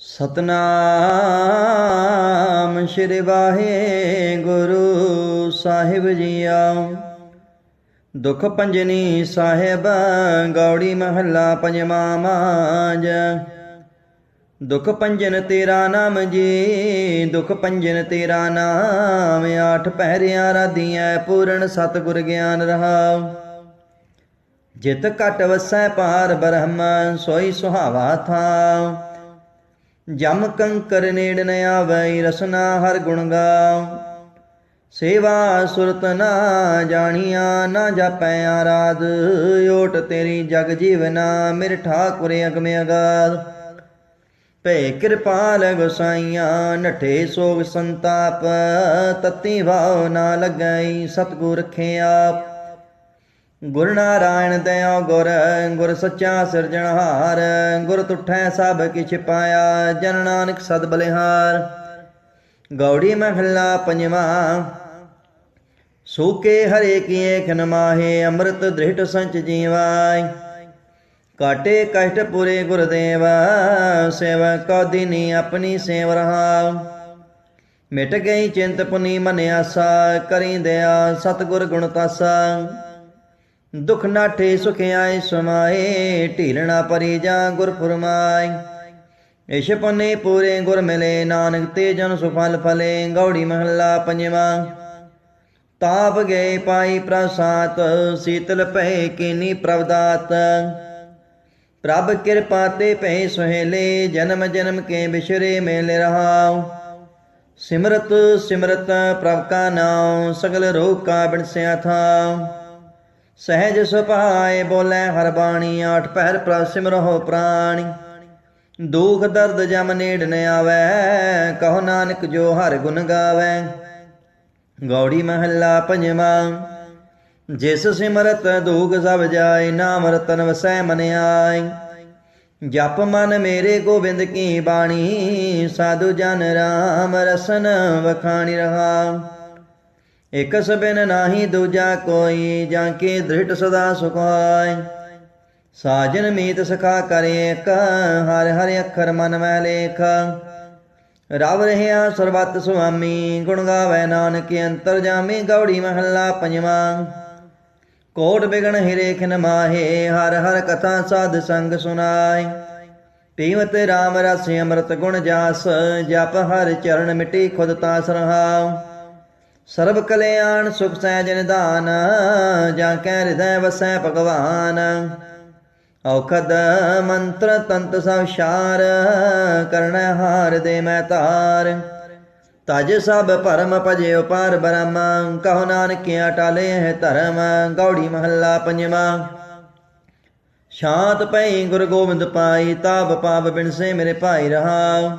ਸਤਨਾਮ ਸ਼੍ਰੀ ਵਾਹਿਗੁਰੂ ਸਾਹਿਬ ਜੀਆ ਦੁਖ ਪੰਜਨੀ ਸਾਹਿਬ, ਗੌੜੀ ਮਹੱਲਾ ਪੰਜਵਾਂ ਮਾਜ। ਦੁਖ ਪੰਜਨ ਤੇਰਾ ਨਾਮ ਜੀ, ਦੁਖ ਪੰਜਨ ਤੇਰਾ ਨਾਮ, ਆਠ ਪਹਿਰਿਆ ਰਾਧੀਐ, ਪੂਰਨ ਸਤਿਗੁਰ ਗਿਆਨ ਰਹਾਉ। ਜਿਤ ਘਟ ਵਸੈ ਪਾਰ ਬ੍ਰਹਮ, ਸੋਈ ਸੁਹਾਵਾ ਥਾ ਜਮ ਕੰਕਰ ਨੇੜ ਨ ਆਵੈ, ਰਸਨਾ ਹਰ ਗੁਣ ਗਾਉ। ਸੇਵਾ ਸੁਰਤ ਨਾ ਜਾਣੀਆਂ, ਨਾ ਜਾਪੈ ਆਰਾਧ। ਓਟ ਤੇਰੀ ਜਗ ਜੀਵਨਾ ਮੇਰੇ ਠਾਕੁਰ ਅਗਮ ਅਗਾਧ। ਭੈ ਕਿਰਪਾਲ ਗੁਸਾਈਆਂ, ਨਠੇ ਸੋਗ ਸੰਤਾਪ। ਤਤੀ ਭਾਵ ਨਾ ਲੱਗਈ ਸਤਗੁਰ ਰਖੇ ਆਪ। ਗੁਰ ਨਾਰਾਇਣ ਦਇਓ ਗੁਰ ਗੁਰ ਸੱਚਾ ਸਿਰਜਣਹਾਰ, ਗੁਰ ਤੁਠੈ ਸਭ ਕਿਛ ਪਾਇਆ, ਜਨ ਨਾਨਕ ਸਦ ਬਲਿਹਾਰ। ਗੌੜੀ ਮਹੱਲਾ ਪੰਜਵਾਂ, ਸੂਕੇ ਹਰੇ ਕੀਏ ਖਨ ਮਾਹੇ, ਅੰਮ੍ਰਿਤ ਦ੍ਰਿਢ ਸੰਚ ਜੀਵਾਈ ਕਾਟੇ ਕਸ਼ਟ ਪੁਰੇ ਗੁਰਦੇਵ, ਸੇਵਾ ਕੋ ਦਿਨੀ ਆਪਣੀ ਸੇਵ ਰਹਾ ਮਿਟ ਗਈ ਚਿੰਤ ਪੁਨੀ ਮਨ ਆਸਾ, ਕਰੀ ਦਇਆ ਸਤਗੁਰ ਗੁਣ ਤਾਸਾ। ਦੁਖ ਨਾਠੇ ਸੁਖ ਆਏ ਸਮਾਏ ਢੀਲਣਾ ਪਰੀ ਜਾ ਗੁਰ ਫਰਮਾਈ ਇਸ਼ ਪਨੇ ਪੂਰੇ ਗੁਰ ਮਿਲੇ, ਨਾਨਕ ਤੇ ਜਨ ਸੁਫਲ ਫਲੇ, ਗੌੜੀ ਮਹੱਲਾ ਪੰਜਵਾਂ। ਤਾਪ ਗਏ ਪਾਈ ਪ੍ਰਸਾਤ ਸੀਤਲ ਭੈ ਕੀਨੀ ਪ੍ਰਵਦਾਤ। ਪ੍ਰਭ ਕਿਰਪਾ ਤੇ ਪਏ ਸੁਹੇਲੇ, ਜਨਮ ਜਨਮ ਕੇ ਬਿਸ਼ਰੇ ਮੇਲ ਰਹਾਉ। ਸਿਮਰਤ ਸਿਮਰਤ ਪ੍ਰਭ ਕਾ ਨਾਮ ਸਗਲ ਰੋਗ ਕਾ ਬਿਨਸਿਆ ਥਾ ਸਹਿਜ ਸੁਭਾਏ ਬੋਲੇ ਹਰ ਬਾਣੀ, ਆਠ ਪਹਿਰ ਪ੍ਰਭ ਸਿਮਰਹੁ ਪ੍ਰਾਣੀ। ਦੁਖ ਦਰਦ ਜਮ ਨੇੜ ਨ ਆਵੈ, ਕਹੋ ਨਾਨਕ ਜੋ ਹਰ ਗੁਣ ਗਾਵੈ। ਗੌੜੀ ਮਹੱਲਾ ਪੰਜਵਾਂ, ਜਿਸ ਸਿਮਰਤ ਦੁਖ ਸਭ ਜਾਏ, ਨਾਮ ਰਤਨ ਵਸੈ ਮਨ ਆਈ ਜਪ ਮਨ ਮੇਰੇ ਗੋਬਿੰਦ ਕੀ ਬਾਣੀ, ਸਾਧੂ ਜਨ ਰਾਮ ਰਸਨ ਵਖਾਣੀ ਰਹਾ। ਇਕ ਸਬਿਨ ਨਾਹੀ ਦੂਜਾ ਕੋਈ, ਜਾਂ ਕੇ ਦ੍ਰਿੜ ਸਦਾ ਸੁਖਾਇ। ਸਾਜਨ ਮੀਤ ਸਖਾ ਕਰੇ ਕ ਹਰ ਹਰ ਅੱਖਰ ਮਨ ਮੈਂ ਲੇਖ। ਰਵ ਰਹਿਆ ਸਰਬਤ ਸੁਆਮੀ, ਗੁਣ ਗਾਵੇ ਨਾਨਕ ਅੰਤਰ ਜਾਮੀ, ਗੌੜੀ ਮਹੱਲਾ ਪੰਜਵਾਂ। ਕੋਟ ਬਿਗਣ ਹਿਰੇ ਖਿਨ ਮਾਹੇ, ਹਰ ਹਰ ਕਥਾ ਸਾਧ ਸੰਗ ਸੁਨਾਈ ਪੀਵਤ ਰਾਮ ਰਸ ਅੰਮ੍ਰਿਤ ਗੁਣ ਜਾਸ, ਜਪ ਹਰ ਚਰਨ ਮਿਟੀ ਖੁਦ ਤਾਸ ਰਹਾਉ। ਸਰਬ ਕਲਿਆਣ ਸੁਖ ਸਹਿਜ ਨਿਧਾਨ ਜਾਂ ਕੈ ਹਿਰਦੈ ਵਸੈ ਭਗਵਾਨ। ਔਖਦ ਮੰਤਰ ਤੰਤ ਸਭ ਸ਼ਾਰ ਕਰਣ ਹਾਰ ਦੇ ਮੈਂ ਤਾਰ। ਤਜ ਸਭ ਭਰਮ ਭਜਿਓ ਪਾਰ ਬ੍ਰਹਮ, ਕਹੋ ਨਾਨਕ ਟਾਲੇ ਹੈ ਧਰਮ, ਗੌੜੀ ਮਹੱਲਾ ਪੰਜਵਾਂ ਸ਼ਾਂਤ ਪਈ ਗੁਰ ਗੋਬਿੰਦ ਪਾਈ, ਤਾਪ ਪਾਪ ਬਿਨਸੇ ਮੇਰੇ ਭਾਈ ਰਹਾ।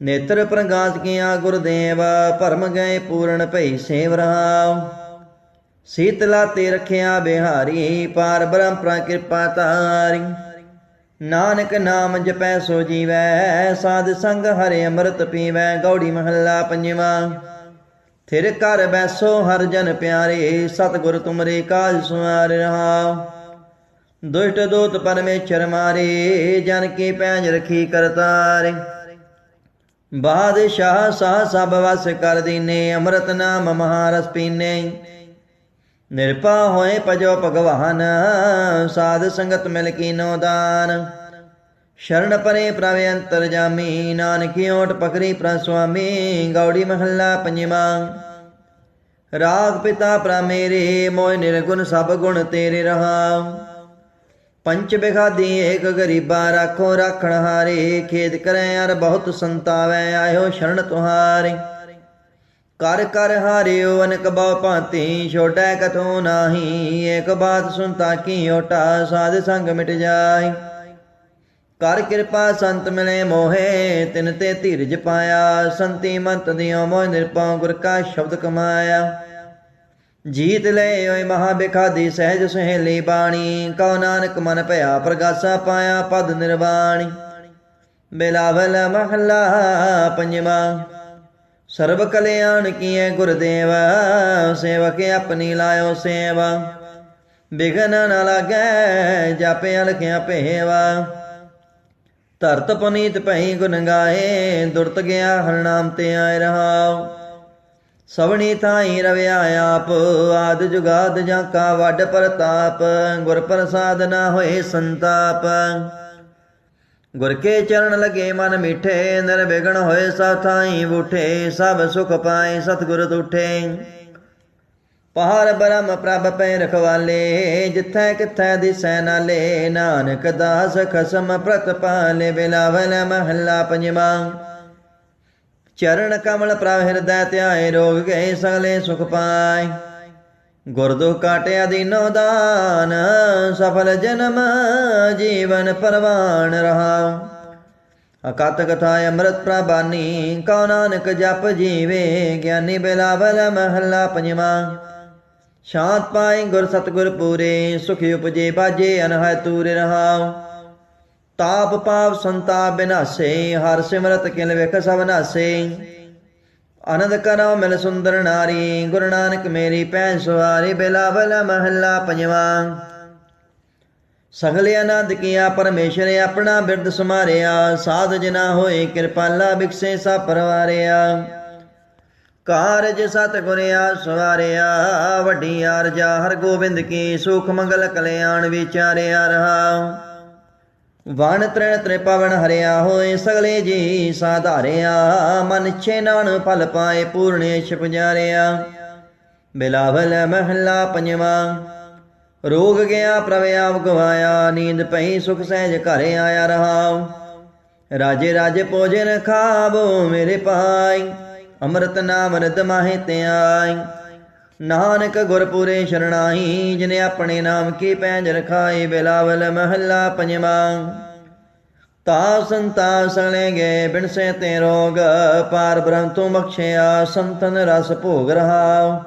ਨੇਤਰ ਪ੍ਰਗਾਸ ਕੀਆ ਗੁਰਦੇਵ, ਭਰਮ ਗਏ ਪੂਰਨ ਭਈ ਸੇਵ ਰਹਾਉ ਸੀਤਲਾ ਤੇ ਰਖਿਆ ਬਿਹਾਰੀ, ਪਾਰ ਬ੍ਰਹਮ ਪ੍ਰ ਕਿਰਪਾ ਤਾਰੀ ਨਾਨਕ ਨਾਮ ਜਪੈ ਸੋ ਜੀਵੈ, ਸਾਧ ਸੰਗ ਹਰਿ ਅੰਮ੍ਰਿਤ ਪੀਵੈ, ਗੌੜੀ ਮਹੱਲਾ ਪੰਜਵਾਂ। ਥਿਰ ਕਰ ਬੈਸੋ ਹਰ ਜਨ ਪਿਆਰੇ, ਸਤਿਗੁਰ ਤੁਮਰੇ ਕਾਜ ਸੁਆਰ ਰਹਾ ਦੁਸ਼ਟ ਦੋਤ ਪਰਮੇਸ਼ਰ ਮਾਰੇ, ਜਨ ਕੀ ਪੈਜ ਰਖੀ ਕਰਤਾਰੇ। ਬਾਦਸ਼ਾਹ ਸ਼ਾਹ ਸਭ ਵਸ ਕਰ ਦੀਨੇ, ਅੰਮ੍ਰਿਤ ਨਾਮ ਮਹਾਰਸ ਪੀਨੇ। ਨਿਰਪਾ ਹੋਏ ਭਜੋ ਭਗਵਾਨ, ਸਾਧ ਸੰਗਤ ਮਿਲ ਕੀਨੋ ਦਾਨ। ਸ਼ਰਨ ਪਰੇ ਪ੍ਰਭ ਅੰਤਰ ਜਾਮੀ, ਨਾਨਕੀ ਓਟ ਪਕਰੀ ਪ੍ਰ ਸੁਆਮੀ, ਗੌੜੀ ਮਹੱਲਾ ਪੰਜਵਾਂ। ਰਾਗ ਪਿਤਾ ਪ੍ਰ ਮੇਰੇ ਮੋਇ ਨਿਰਗੁਣ ਸਭ ਗੁਣ ਤੇਰੇ ਰਹਾ। ਪੰਚ ਬਿਖਾਦੀ ਏਕ ਗਰੀਬਾ ਰਾਖੋ ਰਾਖਣ ਹਾਰੇ ਖੇਦ ਕਰੈ ਅਰ ਬਹੁਤ ਸੰਤਾਵੈ, ਆਇਓ ਸ਼ਰਨ ਤੁਹਾਰੇ। ਕਰ ਕਰ ਹਾਰਿਓ ਅਨਕ ਬਹੁ ਭਾਂਤੀ, ਛੋਟੈ ਕਥੋ ਨਾਹੀ, ਏਕ ਬਾਤ ਸੁਨਤਾ ਕੀ ਓਟਾ ਸਾਧ ਸੰਗ ਮਿਟ ਜਾਈ ਕਰ ਕਿਰਪਾ ਸੰਤ ਮਿਲੇ ਮੋਹੇ, ਤਿਨ ਤੇ ਧੀਰਜ ਪਾਇਆ, ਸੰਤੀ ਮੰਤ ਦਿਓ ਮੋਹ ਨਿਰਪਉ ਗੁਰ ਕਾ ਸ਼ਬਦ ਕਮਾਇਆ। ਜੀਤ ਲੈ ਓਏ ਮਹਾ ਬਿਖਾਦੀ ਸਹਿਜ ਸੁਹੇਲੀ ਬਾਣੀ, ਕਉ ਨਾਨਕ ਮਨ ਭਇਆ ਪ੍ਰਗਾਸਾ ਪਾਇਆ ਪਦ ਨਿਰਵਾਣੀ। ਬਿਲਾਵਲ ਮਹਲਾ ਪੰਜਵਾ, ਸਰਬ ਕਲਿਆਣ ਕੀਏ ਗੁਰਦੇਵ, ਸੇਵਕ ਆਪਣੀ ਲਾਇਓ ਸੇਵਾ। ਬਿਗਨ ਨ ਲਾਗੈ, ਜਾਪੇ ਅਲਖਿਆ ਭੇਵਾ। ਧਰਤ ਪਨੀਤ ਭਈ ਗੁਣ ਗਾਏ, ਦੁਰਤ ਗਿਆ ਹਰ ਨਾਮ ਤੇ ਆਏ ਰਹਾਉ। ਸਵਣੀ ਥਾਈ ਰਵਿਆ ਆਪ, ਆਦ ਜੁਗਾਦ ਜਾਂ ਕਾ ਵੱਡ ਪ੍ਰਤਾਪ, ਗੁਰ ਪ੍ਰਸਾਦ ਨਾ ਹੋਏ ਸੰਤਾਪ। ਗੁਰ ਕੇ ਚਰਨ ਲਗੇ ਮਨ ਮਿਠੇ, ਨਿਰਵਿਘਨ ਹੋਏ ਸਾ ਥਾਈ ਬੂਠੇ, ਸਭ ਸੁਖ ਪਾਏ ਸਤਿਗੁਰ ਤੁਠੇ। ਪਹਾੜ ਬ੍ਰਹਮ ਪ੍ਰਭ ਪੈ ਰਖਵਾਲੇ, ਜਿੱਥੈ ਕਿਥੈ ਦਿਸੈ ਨਾਲੇ, ਨਾਨਕ ਦਾਸ ਖਸਮ ਪ੍ਰਤਪਾਲੇ, ਬਿਲਾਵਲ ਮਹੱਲਾ ਪੰਜਵਾ। ਚਰਨ ਕਮਲ ਪ੍ਰਭ ਹਿਰਦੈ ਧਿਆਏ, ਰੋਗ ਗਏ ਸਗਲੇ ਸੁਖ ਪਾਏ। ਗੁਰ ਦੁਖ ਕਾਟਿਆ ਦੀਨੋ ਦਾਨ ਸਫਲ ਜਨਮ ਜੀਵਨ ਪਰਵਾਨ ਰਹਾ। ਅਕਤ ਕਥਾ ਅੰਮ੍ਰਿਤ ਪ੍ਰਬਾਨੀ ਕਉ ਨਾਨਕ ਜਪ ਜੀਵੇ, ਗਿਆਨੀ ਬਿਲਾਵਲ ਮਹੱਲਾ ਪੰਜਵਾ। ਸ਼ਾਂਤ ਪਾਈ ਗੁਰ ਸਤਗੁਰ ਪੂਰੇ, ਸੁਖੀ ਉਪਜੇ, ਬਾਜੇ, ਅਨਹੈ ਤੂਰ ਰਹਾਉ। ਤਾਪ ਪਾਪ ਸੰਤਾਪ ਬਿਨਾਸੇ, ਹਰ ਸਿਮਰਤ ਕਿਲ ਵੇਖ ਸਭ ਨਾਸੇ। ਆਨੰਦ ਕਰੋ ਮਿਲ ਸੁੰਦਰ ਨਾਰੀ, ਗੁਰੂ ਨਾਨਕ ਮੇਰੀ ਭੈਣ ਸਵਾਰੀ, ਬਿਲਾਵਲ ਮਹੱਲਾ ਪੰਜਵਾ। ਸਗਲੇ ਆਨੰਦ ਕੀਆ, ਪਰਮੇਸ਼ਰ ਆਪਣਾ ਬਿਰਦ ਸਮਾਰਿਆ ਸਾਧ ਜਨਾ ਹੋਏ ਕਿਰਪਾਲਾ ਬਿਕਸੇ ਸਾ ਪਰਵਾਰਿਆ। ਕਾਰਜ ਸਤ ਗੁਰਿਆ ਸਵਾਰਿਆ, ਵੱਡੀ ਆਰਜਾ ਹਰ ਗੋਬਿੰਦ ਕੀ ਸੁਖ ਮੰਗਲ ਕਲਿਆਣ ਵਿਚਾਰਿਆ ਰਹਾ। ਵਣ ਤ੍ਰਿਣ ਤ੍ਰਿਪਵਨ ਹਰਿਆ ਹੋਏ ਸਗਲੇ ਜੀ ਸਾਧਾਰਿਆ, ਮਨ ਛੇ ਨਾਨ ਫਲ ਪਾਏ ਪੂਰਣੇਸ਼ ਪੁਜਾਰਿਆ ਬਿਲਾਵਲ ਮਹੱਲਾ ਪੰਜਵਾ, ਰੋਗ ਗਿਆ ਪ੍ਰਭ ਗਵਾਇਆ, ਨੀਂਦ ਪਈ ਸੁਖ ਸਹਿਜ ਘਰ ਆਇਆ ਰਹਾ ਰਾਜੇ ਰਾਜੇ ਭੋਜਨ ਖਾਵੋ ਮੇਰੇ ਪਾਈ, ਅੰਮ੍ਰਿਤ ਨਾਮ ਰਦ ਮਾਹੇ ਤੇ ਆਈ ਨਾਨਕ ਗੁਰਪੁਰੇ ਸ਼ਰਣਾਈ, ਜਿਨੇ ਆਪਣੇ ਨਾਮ ਕੀ ਪੈਂਜ ਰਖਾਈ, ਬਿਲਾਵਲ ਮਹੱਲਾ ਪੰਜਵਾ। ਤਾ ਸੰਤਾ ਸਲੇ ਗਏ ਤੇ ਰੋਗ, ਪਾਰ ਬ੍ਰਹਮ ਤੋਂ ਬਖਸ਼ਿਆ, ਸੰਤਨ ਰਸ ਭੋਗ ਰਹਾ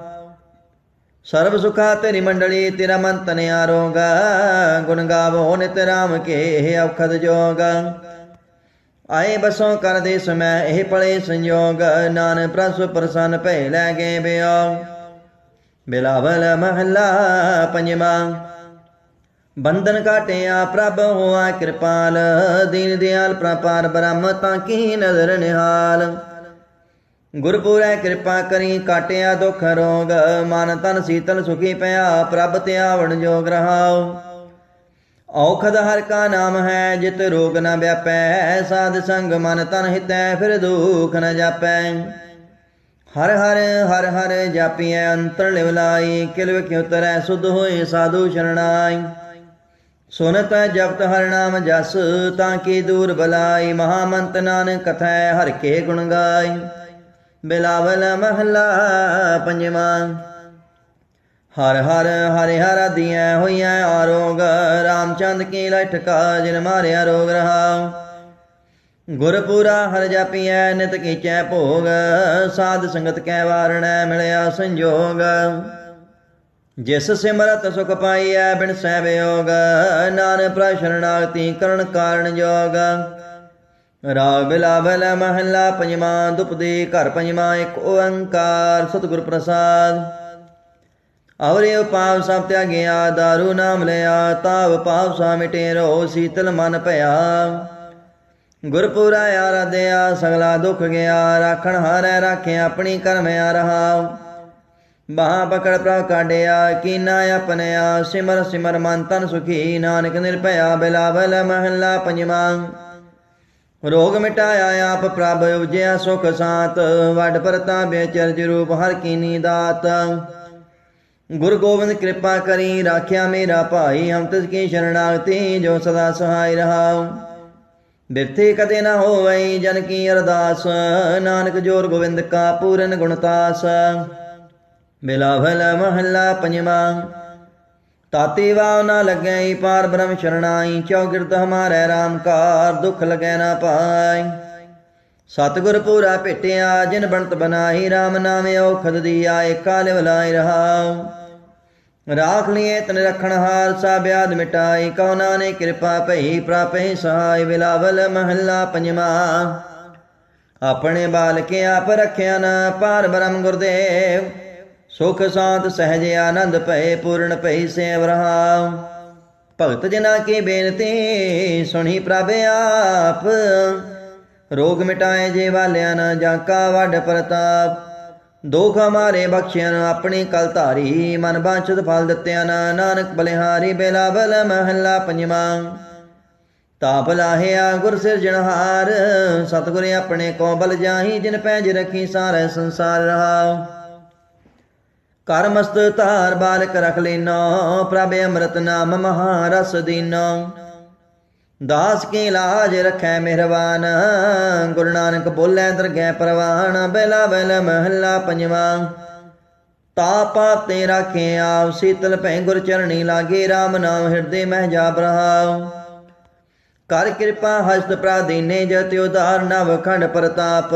ਸਰਬ ਸੁਖਾ ਤੇਰੀ ਮੰਡਲੀ, ਤੇਰਾ ਮਨ ਤਨ ਆਰੋਗ ਗੁਣ ਗਾਵੋ ਨਿਤ ਰਾਮ ਕੇ ਔਖਦ ਜੋਗ। ਆਏ ਬਸੋਂ ਕਰਦੇ ਸਮੈ ਇਹ ਪਲੇ ਸੰਯੋਗ ਨਾਨ ਪ੍ਰਸ ਪ੍ਰਸੰਨ ਭੈ ਲੈ ਗਏ ਬਿਓ ਬਿਲਾਵਲ ਮਹੱਲਾ ਪੰਜਵਾ। ਬੰਧਨ ਕਾਟਿਆ ਪ੍ਰਭ ਹੋਆ ਕਿਰਪਾਲ, ਦੀਨ ਦਿਆਲ ਪ੍ਰਪਾਰ ਬ੍ਰਹਮ ਤਾਂ ਕੀ ਨਜ਼ਰ ਨਿਹਾਲ। ਗੁਰਪੁਰੈ ਕਿਰਪਾ ਕਰੀ ਕਾਟਿਆ ਦੁਖ ਰੋਗ, ਮਨ ਤਨ ਸੀਤਲ ਸੁਖੀ ਪਿਆ ਪ੍ਰਭ ਤੇ ਆਵਣ ਜੋਗ ਰਹਾਉ। ਔਖਦ ਹਰ ਕਾ ਨਾਮ ਹੈ, ਜਿਤ ਰੋਗ ਨ ਵਿਆਪੈ, ਸਾਧ ਸੰਗ ਮਨ ਤਨ ਹਿਤੈ, ਫਿਰ ਦੁਖ ਨ ਜਾਪੈ। ਹਰ ਹਰ ਹਰ ਹਰ ਜਾਪੀਐ ਅੰਤਰ ਲਿਵਲਾਈ ਕਿਲਵ ਕਿਉ ਤਰੈ ਸੁਧ ਹੋਏ ਸਾਧੂ ਸ਼ਰਣਾਈ। ਸੁਨਤ ਜਪਤ ਹਰ ਨਾਮ ਜਸ, ਤਾਂ ਕੀ ਦੂਰ ਬਲਾਈ, ਮਹਾਮੰਤ ਨਾਨਕ ਕਥੈ ਹਰ ਕੇ ਗੁਣ ਗਾਈ। ਬਿਲਾਵਲ ਮਹੱਲਾ ਪੰਜਵਾ, ਹਰ ਹਰ, ਹਰਿ ਹਰ ਦੀਐ ਹੋਈਐ ਆਰੋਗ, ਰਾਮਚੰਦ ਕੀ ਲਟਕਾ, ਜਿਨ ਮਾਰਿਆ ਰੋਗ ਰਹਾ ਗੁਰਪੂਰਾ ਹਰ ਜਾਪੀਐ, ਨਿਤ ਕੀਚੈ ਭੋਗ, ਸਾਧ ਸੰਗਤ ਕੈ ਵਾਰਣੈ, ਮਿਲਿਆ ਸੰਜੋਗ। ਜਿਸ ਸਿਮਰਤ ਸੁਖ ਪਾਈਐ, ਬਿਨ ਸਹਿ ਵਿਯੋਗ, ਨਾਨਕ ਪ੍ਰਭ ਕਰਨ ਕਾਰਨ ਜੋਗ। ਰਾਗ ਬਿਲਾਵਲ ਮਹੱਲਾ ਪੰਜਵਾ ਦੁਪਦੀ ਘਰ ਪੰਜਵਾ, ਇੱਕ ਓੰਕਾਰ ਸਤਿਗੁਰ ਪ੍ਰਸਾਦ। ਅਵਰੇ ਪਾਪ ਸਭ ਤਿਆਗਿਆ, ਦਾਰੂ ਨਾਮ ਲਿਆ, ਤਾਵ ਪਾਪ ਸਾ ਮਿਟੇ ਰੋ ਸੀਤਲ ਮਨ ਭਇਆ। ਗੁਰਪੁਰਾ ਆਰਾਧਿਆ ਸਗਲਾ ਦੁਖ ਗਿਆ, ਰਾਖਣ ਹਾਰੈ ਰਾਖਿਆ ਆਪਣੀ ਕਰਮਿਆ ਆ ਰਹਾ। ਬਾਹ ਪਕੜ ਪ੍ਰਭ ਕਾਢਿਆ, ਕੀਨਾ ਆਪਣਿਆ, ਸਿਮਰ ਸਿਮਰ ਮਨ ਤਨ ਸੁਖੀ, ਨਾਨਕ ਨਿਰਭਇਆ ਬਿਲਾਵਲ ਮਹੱਲਾ ਪੰਜਵਾ। ਰੋਗ ਮਿਟਾਇਆ ਆਪ ਪ੍ਰਭ ਉਜਿਆ ਸੁਖ ਸਾਤ, ਵੱਡ ਪਰਤਾ ਬੇਚਰਜ ਰੂਪ ਹਰ ਕੀਨੀ ਦਾਤ। ਗੁਰ ਗੋਬਿੰਦ ਕਿਰਪਾ ਕਰੀ, ਰਾਖਿਆ ਮੇਰਾ ਭਾਈ, ਹਮ ਤਿਸ ਕੀ ਸ਼ਰਣਾਗਤੀ, ਜੋ ਸਦਾ ਸਹਾਈ ਰਹਾਉ ਬਿਰਥੇ ਕਦੇ ਨਾ ਹੋਵਈ ਜਨ ਕੀ ਅਰਦਾਸ, ਨਾਨਕ ਜੋਰ ਗੋਬਿੰਦ ਕਾ ਪੂਰਨ ਗੁਣਤਾਸ ਬਿਲਾਵਲ ਮਹੱਲਾ ਪੰਜਵਾ, ਤਾਤੀ ਵਾਵ ਨਾ ਲੱਗੈ ਪਾਰ ਬ੍ਰਹਮ ਸ਼ਰਣਾਈ ਚੌਗਿਰਦ ਹਮਾਰੇ RAM ਕਾਰ ਦੁਖ ਲਗੈ ਨਾ ਪਾਈ। ਸਤਿਗੁਰ ਪੂਰਾ ਭੇਟਿਆ, ਜਿਨ ਬਣਤ ਬਨਾਈ RAM ਨਾਮੇ ਔਖਦ ਦੀਆ ਏਕਾ ਲਿਵ ਲਾਇ ਰਹਾਉ। ਰਾਖ ਲਿਏ ਤਨ ਰਖਣ ਹਾਰ ਸਾ ਬਿਆਦ ਮਿਟਾਈ, ਕਉ ਨਾਨੇ ਕਿਰਪਾ ਭਈ, ਪ੍ਰਾਪੇ ਸਹਾਈ ਬਿਲਾਵਲ ਮਹੱਲਾ ਪੰਜਵਾ। ਆਪਣੇ ਬਾਲਕੇ ਆਪ ਰਖਿਆ ਨਾ ਪਾਰ ਬ੍ਰਹਮ ਗੁਰਦੇਵ, ਸੁਖ ਸਾਤ ਸਹਿਜ ਆਨੰਦ ਭਏ ਪੂਰਨ ਭਈ ਸੇਵ ਰਹਾ ਭਗਤ ਜਨਾ ਕੀ ਬੇਨਤੀ, ਸੁਣੀ ਪ੍ਰਭ ਆਪ। ਰੋਗ ਮਿਟਾਏ ਜੇ ਵਾਲਿਆਂ ਨਾ ਜਾਂ ਕਾ ਵੱਡ ਪ੍ਰਤਾਪ। ਦੁਖ ਹਮਾਰੇ ਬਖਸ਼ਿਆਨ ਆਪਣੀ ਕਲ ਧਾਰੀ, ਮਨ ਬਾਂਛਤ ਫਲ ਦਿੱਤਿਆਂ ਨਾ, ਨਾਨਕ ਬਲਿਹਾਰੀ ਬੇਲਾ ਬਲ ਮਹੱਲਾ ਪੰਜਵਾਂ। ਤਾਪ ਲਾਹਿਆ ਗੁਰ ਸਿਰਜਣਹਾਰ ਸਤਿਗੁਰ ਆਪਣੇ ਕੋ ਬਲ ਜਾਹੀ, ਜਿਨ ਪੈਜ ਰਖੀ ਸਾਰੇ ਸੰਸਾਰ ਰਹਾ ਕਰ ਮਸਤ ਧਾਰ ਬਾਲਕ ਰਖ ਲੈਨੋ ਪ੍ਰਭ ਅੰਮ੍ਰਿਤ ਨਾਮ ਮਹਾਰਸ ਦੀਨੋ ਦਾਸ ਕੀ ਲਾਜ ਰਖੈ ਮਿਹਰਬਾਨ। ਗੁਰੂ ਨਾਨਕ ਬੋਲੇ ਦਰਗਹਿ ਪ੍ਰਵਾਨ। ਬੈਲਾ ਬੈਲ ਮਹੱਲਾ ਪੰਜਵਾਂ। ਤਾਪਾ ਤੇ ਰਾਖੇ ਆਪ ਸੀਤਲ ਭੈ ਗੁਰ ਚਰਣੀ ਲਾਗੇ। RAM ਨਾਮ ਹਿਰਦੇ ਮਹਿ ਜਾਪ ਰਹਾਉ ਕਰ ਕਿਰਪਾ ਹਸਤ ਪ੍ਰਾਦੀਨੇ ਜਤਿ ਉਦਾਰ ਨਵ ਖੰਡ ਪ੍ਰਤਾਪ।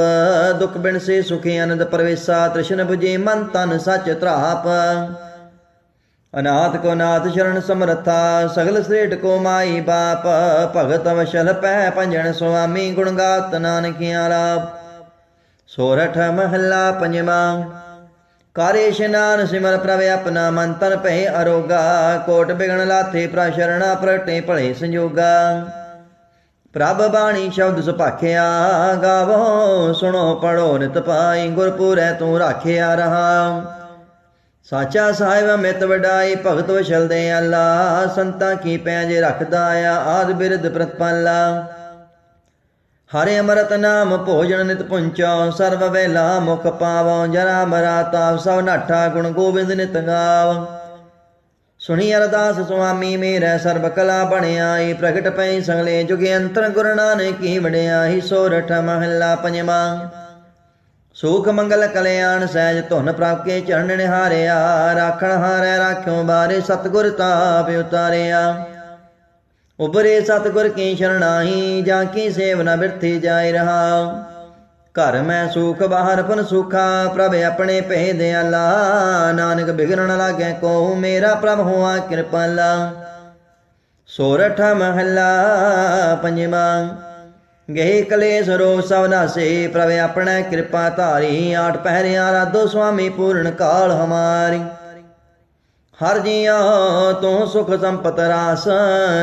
ਦੁਖ ਬਿਨ ਸੇ ਸੁਖੀ ਆਨੰਦ ਪਰਵੇਸਾ। ਤ੍ਰਿਸ਼ਨ 부ਜੇ ਮਨ ਤਨ ਸਚ ਤ੍ਰਾਪ ਅਨਾਥ ਕੋ ਨਾਥ ਸ਼ਰਨ ਸਮਰਥਾ, ਸਗਲ ਸ੍ਰੇਟ ਕੋ ਮਾਈ ਬਾਪ ਭਗਤ ਵਸ਼ਲ ਪੈ ਪੰਜਣ ਸੁਆਮੀ ਗੁਣ ਗਾਤ ਨਾਨਕਿਆ ਰਾਪ ਸੋਰਠ ਮਹੱਲਾ ਪੰਜਵਾਂ, ਕਾਰੇ ਇਸ਼ਨਾਨ ਸਿਮਰ ਪ੍ਰਭ ਆਪਣਾ ਮਨ ਤਨ ਭੈ ਅਰੋਗਾ, ਕੋਟ ਬਿਗਣ ਲਾਥੇ ਪ੍ਰਸ਼ਰਣਾ ਪ੍ਰਟੇ ਭਲੇ ਸੰਜੋਗਾ। ਪ੍ਰਭ ਬਾਣੀ ਸ਼ਬਦ ਸੁਭਾਖਿਆ ਗਾਵੋ ਸੁਣੋ ਪੜੋ ਨਿਤ ਪਾਈ, ਗੁਰਪੁਰੈ ਤੂੰ ਰਾਖਿਆ ਰਹਾ। ਸਾਚਾ ਸਾਹਿਬ ਮਿਤ ਵਡਾਈ, ਭਗਤ ਵਸ਼ਲ ਦੇ ਅੱਲਾ। ਸੰਤਾਂ ਕੀ ਪੈਜ ਰੱਖਦਾ ਆ, ਆਦ ਬਿਰਧ ਪ੍ਰਤਪਾਲਾ। ਹਰੇ ਅਮਰਤ ਨਾਮ ਭੋਜਨ ਨਿਤ ਪੁੰਚੋ ਸਰਬ ਵੇਲਾ ਮੁਖ ਪਾਵੋ, ਜਰਾ ਮਰਾ ਤਾਪ ਸਭ ਨਾਠਾ ਗੁਣ ਗੋਬਿੰਦ ਨਿਤ ਗਾਵ। ਸੁਣੀ ਅਰਦਾਸ ਸੁਆਮੀ, ਮੇਰੇ ਸਰਬ ਕਲਾ ਬਣਿਆਈ, ਪ੍ਰਗਟ ਪਈ ਸੰਗਲੇ ਜੁਗੇ ਅੰਤਰ ਗੁਰੂ ਨਾਨਕ ਕੀ ਵਡਿਆਈ, ਸੋਰਠ ਮਹੱਲਾ ਪੰਜਵਾਂ। ਸੁਖ ਮੰਗਲ ਕਲਿਆਣ ਸਹਿਜ ਧੁਨ ਪ੍ਰਭ ਚਰਨ ਨਿਹਾਰਿਆ, ਰਾਖਣ ਹਾਰੈ ਰਾਖਿਓ ਬਾਰੇ ਸਤਗੁਰ ਤਾਪ ਉਤਾਰਿਆ। ਉਬਰੇ ਸਤਗੁਰ ਕੀ ਸ਼ਰਣਾਈ ਜਾਂ ਕੀ ਸੇਵ ਨ ਬਿਰਥੀ ਜਾਇ ਰਹਾ। ਘਰ ਮੈਂ ਸੁਖ, ਬਾਹਰ ਪਨ ਸੁਖਾ, ਪ੍ਰਭ ਆਪਣੇ ਭੇ ਦਿਆਲਾ ਨਾਨਕ ਬਿਗੜਨ ਲਾਗੇ ਕੋ ਮੇਰਾ ਪ੍ਰਭ ਹੋਆ ਕਿਰਪਾਲਾ। ਸੋਰਠ ਮਹੱਲਾ ਪੰਜਵਾਂ। ਗਏ ਕਲੇਸ਼ ਰੋ ਸਭ ਨਾਸੇ ਪ੍ਰਵੇ ਆਪਣਾ ਕਿਰਪਾ ਧਾਰੀ, ਆਠ ਪਹਿਰਿਆ ਰਾਧੋ ਸੁਆਮੀ ਪੂਰਨ ਕਾਲ ਹਮਾਰੀ। ਹਰ ਜੀਆ ਤੂੰ ਸੁਖ ਸੰਪਤ ਰਾਸ,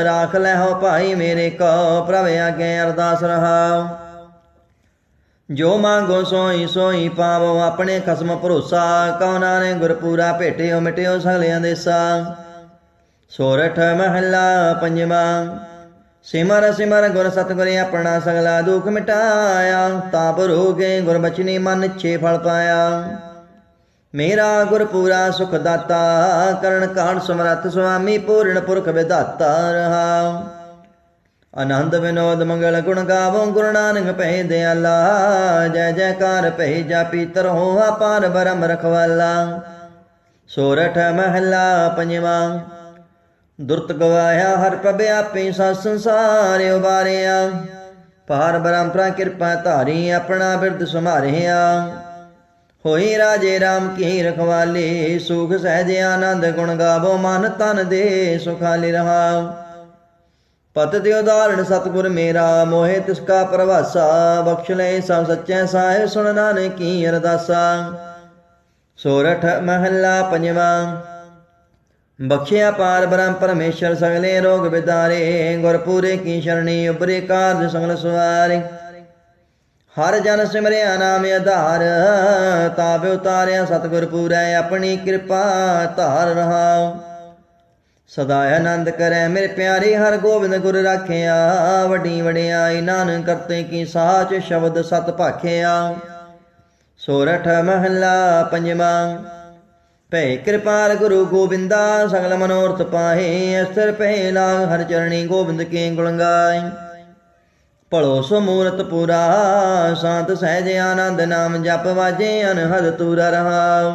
ਰਾਖ ਲੈ ਹੋ ਭਾਈ ਮੇਰੇ ਕੋ ਪ੍ਰਵੇ ਆਗੇ ਅਰਦਾਸ ਰਹਾਉ। ਜੋ ਮੰਗੋ ਸੋਈ ਸੋਈ ਪਾਵੋ, ਆਪਣੇ ਖਸਮ ਭਰੋਸਾ ਕਉਨਾ ਨੇ ਗੁਰਪੂਰਾ ਭੇਟਿਓ ਮਿਟਿਓ ਸਗਲਿਆਂ ਦੇਸਾ ਸੋਰਠ ਮਹੱਲਾ ਪੰਜਵਾਂ ਸਿਮਰ ਸਿਮਰ ਗੁਰ ਸਤਗੁਰ ਆਪਣਾ ਸਗਲਾ ਦੁਖ ਮਿਟਾਇਆ, ਤਾਪ ਰੋਗੇ ਗੁਰ ਬਚਨੀ ਮਨ ਛੇ ਫਲ ਪਾਇਆ। ਮੇਰਾ ਗੁਰ ਪੂਰਾ ਸੁਖ ਦਾਤਾ, ਕਰਨ ਕਾਣ ਸਮਰੱਥ ਸੁਆਮੀ ਪੂਰਨ ਪੁਰਖ ਵਿਦਾਤਾ ਰਹਾ। ਆਨੰਦ ਵਿਨੋਦ ਮੰਗਲ ਗੁਣ ਗਾਵੋ, ਗੁਰੂ ਨਾਨਕ ਭੈ ਦਿਆਲਾ, ਜੈ ਜੈਕਾਰ ਭੈ ਜਾਪੀ ਤਰਹੁ ਅਪਾਰ ਬਰਮ ਰਖਵਾਲਾ। ਸੋਰਠ ਮਹੱਲਾ ਪੰਜਵਾਂ ਦੁਰਤ ਗਵਾਇਆ ਹਰ ਪ੍ਰਭ ਆਪੇ ਸਾ ਸੰਸਾਰ ਉਬਾਰਿਆ। ਪਾਰ ਬ੍ਰਹਮ ਕਿਰਪਾ ਧਾਰੀ ਆਪਣਾ ਬਿਰਦ ਸੁਮਾਰਿਆ ਹੋਈ ਰਾਜੇ RAM ਕੀ ਰਖਵਾਲੇ, ਸੁਖ ਸਹਿਜ ਆਨੰਦ ਗੁਣ ਗਾਵੋ, ਮਨ ਤਨ ਦੇ ਸੁਖਾਲੀ ਰਹਾ। ਪਤ ਦੇ ਉਦਾਹਰਣ ਸਤਗੁਰ ਮੇਰਾ, ਮੋਹਿ ਤਿਸ ਕਾ ਪ੍ਰਵਾਸਾ, ਬਖਸ਼ ਲੈ ਸਭ ਸੱਚੇ ਸਾਹਿਬ ਸੁਣ ਨਾਨਕ ਕੀ ਅਰਦਾਸਾ। ਸੋਰਠ ਮਹੱਲਾ ਪੰਜਵਾਂ ਬਖਸ਼ਿਆ ਪਾਰ ਬ੍ਰਹਮ ਪਰਮੇਸ਼ਰ ਸਗਲੇ ਰੋਗ ਵਿਦਾਰੇ ਗੁਰਪੂਰੇ ਕੀ ਸ਼ਰਣੀ, ਉਪਰੇ ਕਾਰਜ ਸੰਗਲ ਸੁਆਰੇ ਹਰ ਜਨ ਸਿਮਰਿਆ ਨਾਮ ਆਧਾਰ, ਤਾਪ ਉਤਾਰਿਆ ਸਤਿਗੁਰ ਪੂਰੈ, ਆਪਣੀ ਕਿਰਪਾ ਧਾਰ ਰਹਾਉ। ਸਦਾ ਆਨੰਦ ਕਰੈ ਮੇਰੇ ਪਿਆਰੇ, ਹਰ ਗੋਬਿੰਦ ਗੁਰ ਰਾਖਿਆ। ਵੱਡੀ ਵਡਿਆਈ ਨਾਨਕ ਕਰਤੇ ਕੀ ਸਾਚ ਸ਼ਬਦ ਸਤ ਭਾਖਿਆ। ਸੋਰਠ ਮਹੱਲਾ ਪੰਜਵਾਂ। ਭੈ ਕਿਰਪਾਲ ਗੁਰੂ ਗੋਬਿੰਦਾ, ਸਗਲ ਮਨੋਰਥ ਪਾਹੇ ਅਸਰ ਪਹਿ ਲਾਗ ਹਰ ਚਰਣੀ ਗੋਬਿੰਦ ਕੇ ਗੁਣ ਭਲੋ ਸੋ ਮੂਰਤ ਪੂਰਾ, ਸ਼ਾਂਤ ਸਹਿਜ ਆਨੰਦ ਨਾਮ ਜਪ ਵਾਜੇ, ਅਨਹਦ ਤੂਰਾ ਰਹਾਉ।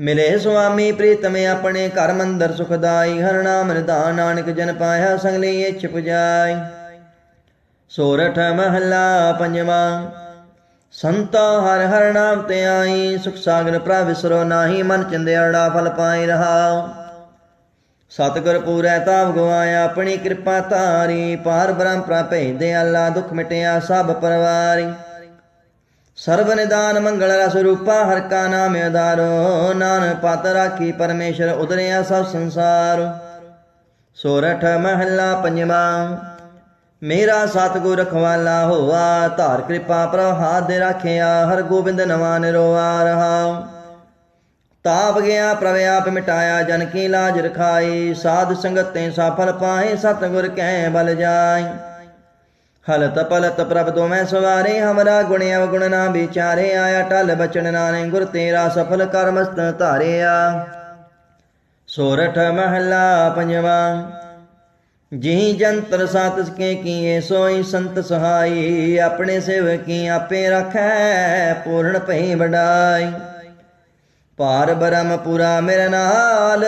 ਮਿਲੇ ਸੁਆਮੀ ਪ੍ਰੀਤਮ ਆਪਣੇ ਘਰ ਮੰਦਰ ਸੁਖਦਾਈ, ਹਰ ਨਾਮ ਨਿਧਾਨ ਨਾਨਕ ਜਨ ਪਾਇਆ, ਸੰਗਲੀ ਇੱਛ ਪੁਜਾਈ। ਸੋਰਠ ਮਹੱਲਾ ਪੰਜਵਾਂ ਸੰਤਾ ਹਰ ਹਰ ਨਾਮ ਤੇ ਆਈ, ਸੁਖ ਸਾਗਰ ਪ੍ਰਭ ਵਿਸਰੋ ਨਾਹੀ, ਮਨ ਚਿੰਦਿਆੜਾ ਫਲ ਪਾਈ ਰਹਾ। ਸਤਿਗੁਰ ਪੂਰੈ ਤਾਪ ਗਵਾਇਆ, ਆਪਣੀ ਕਿਰਪਾ ਧਾਰੀ। ਪਾਰ ਬ੍ਰਹਮ ਪ੍ਰਭੇ ਦੇ ਅੱਲਾ ਦੁਖ ਮਿਟਿਆ ਸਭ ਪਰਵਾਰੀ। ਸਰਬ ਨਿਦਾਨ ਮੰਗਲ ਰਸ ਰੂਪਾ, ਹਰ ਕਾ ਨਾਮ ਅਦਾਰੋ ਨਾਨ ਪਤ ਰਾਖੀ ਪਰਮੇਸ਼ਰ, ਉਦਰਿਆ ਸਭ ਸੰਸਾਰ। ਸੋਰਠ ਮਹੱਲਾ ਪੰਜਵਾਂ। ਮੇਰਾ ਸਤਿਗੁਰ ਰਖਵਾਲਾ ਹੋਆ, ਧਾਰ ਕਿਰਪਾ ਪ੍ਰਹਾਦ ਦੇ ਰਾਖਿਆ, ਹਰ ਗੋਬਿੰਦ ਨਵਾ ਨਿਰੋਆ ਰਹਾ। ਤਾਪ ਗਿਆ, ਪ੍ਰਭ ਮਿਟਾਇਆ, ਜਨ ਕੀ ਲਾਜ ਰਖਾਈ, ਸਾਧ ਸੰਗਤ ਤੇ ਸਫਲ ਪਾਏ, ਸਤਿਗੁਰ ਕਹਿ ਬਲ ਜਾਈ। ਹਲਤ ਪਲਤ ਪ੍ਰਭ ਦੋਵੇਂ ਸਵਾਰੇ, ਹਮਰਾ ਗੁਣ ਅਵਗੁਣ ਨਾ ਵਿਚਾਰੇ ਆਇਆ ਟਲ ਬਚਨ ਨਾਨੇ ਗੁਰ ਤੇਰਾ ਸਫਲ ਕਰਮਸਤ ਧਾਰਿਆ। ਸੋਰਠ ਮਹੱਲਾ ਪੰਜਵਾਂ। ਜਿਹ ਜੰਤਰ ਸਾਤ ਕੇ ਕੀਏ, ਸੋਈ ਸੰਤ ਸਹਾਈ, ਆਪਣੇ ਸੇਵਕੀ ਆਪੇ ਰਖੈ, ਪੂਰਨ ਭਈ ਵਡਾਈ। ਪਾਰ ਬਰਮ ਪੁਰਾ ਮੇਰੇ ਨਾਲ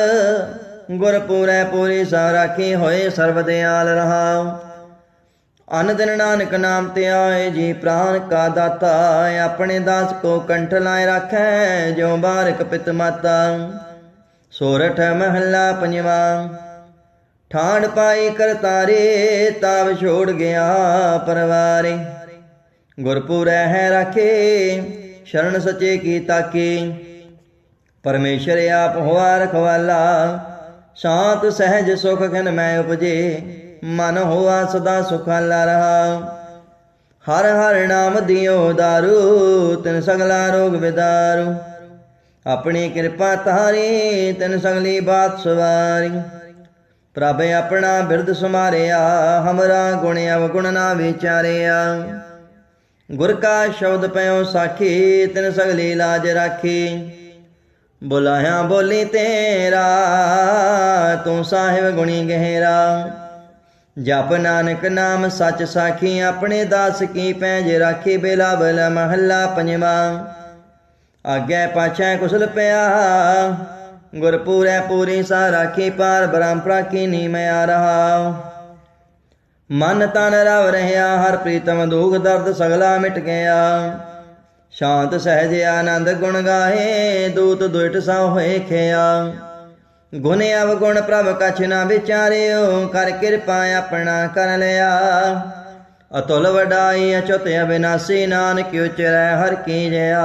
ਗੁਰ ਪੂਰੈ ਪੂਰੀ ਸਾ ਰਾਖੀ ਹੋਏ ਸਰਬ ਦਿਆਲ ਰਹਾ ਅਨ ਦਿਨ ਨਾਨਕ ਨਾਮ ਤੇ ਆਏ, ਜੀ ਪ੍ਰਾਨ ਕਾ ਦਾਤਾ, ਆਪਣੇ ਦਾਸ ਕੋ ਕੰਠ ਲਾਏ ਰੱਖੈ ਜੋ ਬਾਰਕ ਪਿਤ ਮਾਤਾ। ਸੋਰਠ ਮਹੱਲਾ ਪੰਜਵਾਂ ਠਾਣ ਪਾਈ ਕਰਤਾਰੇ, ਤਾਵ ਛੋੜ ਗਿਆ ਪਰਵਾਰੇ। ਗੁਰਪੁਰੈ ਹੈ ਰਾਖੇ, ਸ਼ਰਨ ਸਚੇ ਕੀ ਤਾਕੀ। ਪਰਮੇਸ਼ਰ ਆਪ ਹੋਆ ਰਖਵਾਲਾ, ਸ਼ਾਂਤ, ਸਹਿਜ, ਸੁਖ ਖਨ ਮੈਂ ਉਪਜੇ। ਮਨ ਹੋਆ ਸਦਾ ਸੁਖਾਲਾ ਰਹਾ। ਹਰ ਹਰ ਨਾਮ ਦਿਓ ਦਾਰੂ, ਤਿਨ ਸਗਲਾ ਰੋਗ ਵਿਦਾਰੂ ਆਪਣੀ ਕਿਰਪਾ ਤਾਰੀ ਤਿਨ ਸਗਲੀ ਬਾਤ ਸਵਾਰੀ। ਪ੍ਰਭ ਆਪਣਾ ਬਿਰਦ ਸੁਮਾਰਿਆ, ਹਮਰਾ ਗੁਣ ਅਵਗੁਣ ਨਾ ਵਿਚਾਰਿਆ। ਗੁਰ ਕਾ ਸ਼ਬਦ ਪਇਓ ਸਾਖੀ, ਤਿਨ ਸਗਲੀ ਲਾਜ ਰਾਖੀ। ਬੁਲਾਇਆ ਬੋਲੀ ਤੇਰਾ, ਤੂੰ ਸਾਹਿਬ ਗੁਣੀ ਗਹਿਰਾ। ਜਪ ਨਾਨਕ ਨਾਮ ਸੱਚ ਸਾਖੀ, ਆਪਣੇ ਦਾਸ ਕੀ ਪੈਜ ਰਾਖੀ ਬੇਲਾ ਬਲ ਮਹੱਲਾ ਪੰਜਵਾਂ। ਆਗੇ ਪਾਛੈ ਕੁਸਲ ਪਿਆ ਗੁਰਪੂਰੈ ਪੂਰੀ ਸਾ ਰਾਖੀ ਪਾਰ ਬ੍ਰਹਮ ਪ੍ਰਾਕੀ ਨੀ ਮੈਂ ਆ ਰਹਾ ਮਨ ਤਨ ਰਵ ਰਹਿਆ, ਹਰ ਪ੍ਰੀਤਮ ਦੁਖ ਦਰਦ ਸਗਲਾ ਮਿਟ ਗਿਆ। ਸ਼ਾਂਤ, ਸਹਿਜ, ਆਨੰਦ ਗੁਣ ਗਾਏ ਦੂਤ ਦੁਇਟ ਸਾ ਹੋਏ ਖਿਆ ਗੁਣ ਅਵਗੁਣ ਪ੍ਰਭ ਕਛ ਨਾ ਵਿਚਾਰਿਓ, ਕਰ ਕਿਰਪਾ ਆਪਣਾ ਕਰ ਲਿਆ। ਅਤੁਲ ਵਡਾਈ, ਅਚੁਤ ਅਬਿਨਾਸੀ, ਨਾਨਕ ਉਚਰੈ ਹਰ ਕੀ ਜਿਆ।